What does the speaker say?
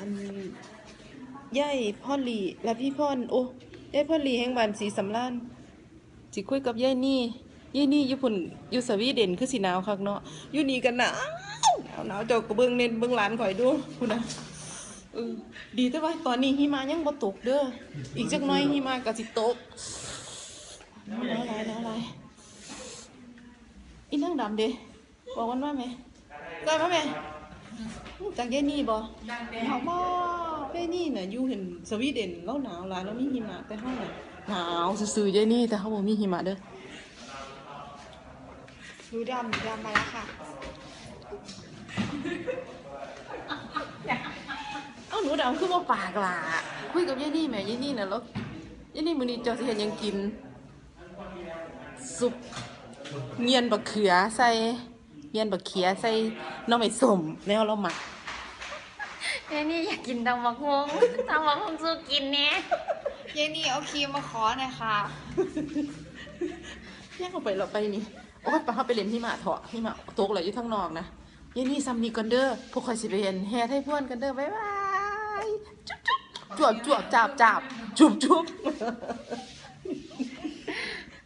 อันย่ายพ่อหลีและพี่พ่อนโอ้ย่ายพ่อหลีแห่งบ้านสีสำรานสิคุยกับย่ายนี่ย่ายนี่อยู่พุ่นอยู่สวีเดนคือสิหนาวคักเนาะอยู่นี่กันหนาวหนาวหนาวเจ้าก็เบิ่งเน้นเบิ่งหลานข่อยดูพุ่นน่ะเออดีแต่ว่าตอนนี้หิมะยังบ่ตกเด้ออีกจักหน่อยหิมะก็สิตกหนาวหลายหลายหนาวหลายอีนางดำเด้บอกมันว่าแม่ได้มาแม่ จากยายนี่บ่หนาวมากยายนี่น่ะอยู่เห็นสวีเดนแล้วหนาวหลายแล้วมีหิมะแต่เฮาน่ะหนาวซื่อๆยายนี่แต่เฮาบ่มีหิมะเด้อหนูดำหนูดำมาแล้วค่ะเอ้าหนูดำคือบ่ปากล่ะคุยกับยายนี่แหม่ยายนี่น่ะแล้วยายนี่มื้อนี้เจ้าสิเฮ็ดหยังกินซุปเงียนบักเขือใส่เงียนบักเขียใส่หน้องไม้ส้มแนวเราหมัก เอ้ยนี่อยากกินตังมักฮงตังมักฮงสู้กินเนี่ยเยนี่เอาครีมมาขอหน่อยค่ะแยกออกไปเราไปนี่ โอ้ยไปเขาไปเรียนหิมะเถอะหิมะตกเลยอยู่ทั้งนอกนะยายนี่ซัมนี่กันเด้อพวกคอยสิไปเรียนแฮ่ไทยพ่วนกันเด้อบ๊ายบายจุ๊บจุ๊บจวบจวบจับจับจุบจุบ